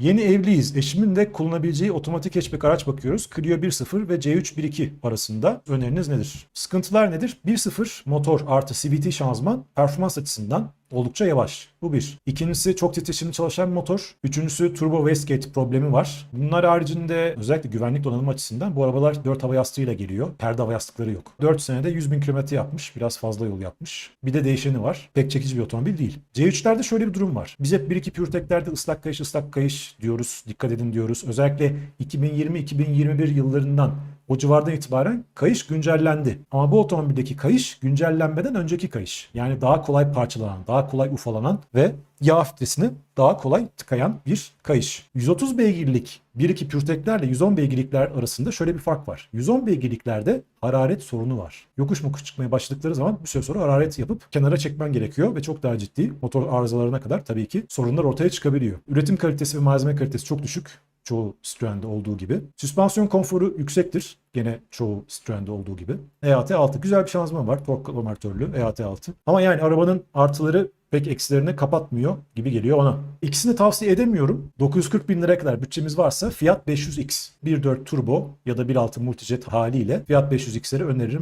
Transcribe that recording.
Yeni evliyiz. Eşimin de kullanabileceği otomatik hatchback araç bakıyoruz. Clio 1.0 ve C3 1.2 arasında öneriniz nedir? Sıkıntılar nedir? 1.0 motor artı CVT şanzıman performans açısından oldukça yavaş. Bu bir. İkincisi çok titreşimli çalışan bir motor. Üçüncüsü turbo wastegate problemi var. Bunlar haricinde özellikle güvenlik donanımı açısından bu arabalar 4 hava yastığıyla geliyor. Perde hava yastıkları yok. 4 senede 100 bin kilometre yapmış. Biraz fazla yol yapmış. Bir de değişeni var. Pek çekici bir otomobil değil. C3'lerde şöyle bir durum var. Biz hep 1-2 PureTech'lerde ıslak kayış ıslak kayış diyoruz. Dikkat edin diyoruz. Özellikle 2020-2021 yıllarından o civardan itibaren kayış güncellendi. Ama bu otomobildeki kayış güncellenmeden önceki kayış. Yani daha kolay parçalanan, daha kolay ufalanan ve yağ filtresini daha kolay tıkayan bir kayış. 130 beygirlik 1-2 PureTech'lerle 110 beygirlikler arasında şöyle bir fark var. 110 beygirliklerde hararet sorunu var. Yokuş mokuş çıkmaya başladıkları zaman bir süre sonra hararet yapıp kenara çekmen gerekiyor ve çok daha ciddi motor arızalarına kadar tabii ki sorunlar ortaya çıkabiliyor. Üretim kalitesi ve malzeme kalitesi çok düşük çoğu Citroen'de olduğu gibi. Süspansiyon konforu yüksektir. Gene çoğu Citroen'de olduğu gibi. EAT6 güzel bir şanzıman var. Tork amatörlü EAT6. Ama yani arabanın artıları pek eksilerini kapatmıyor gibi geliyor ona. İkisini tavsiye edemiyorum. 940 bin liraya kadar bütçemiz varsa Fiat 500X 1.4 turbo ya da 1.6 multijet haliyle Fiat 500X'leri öneririm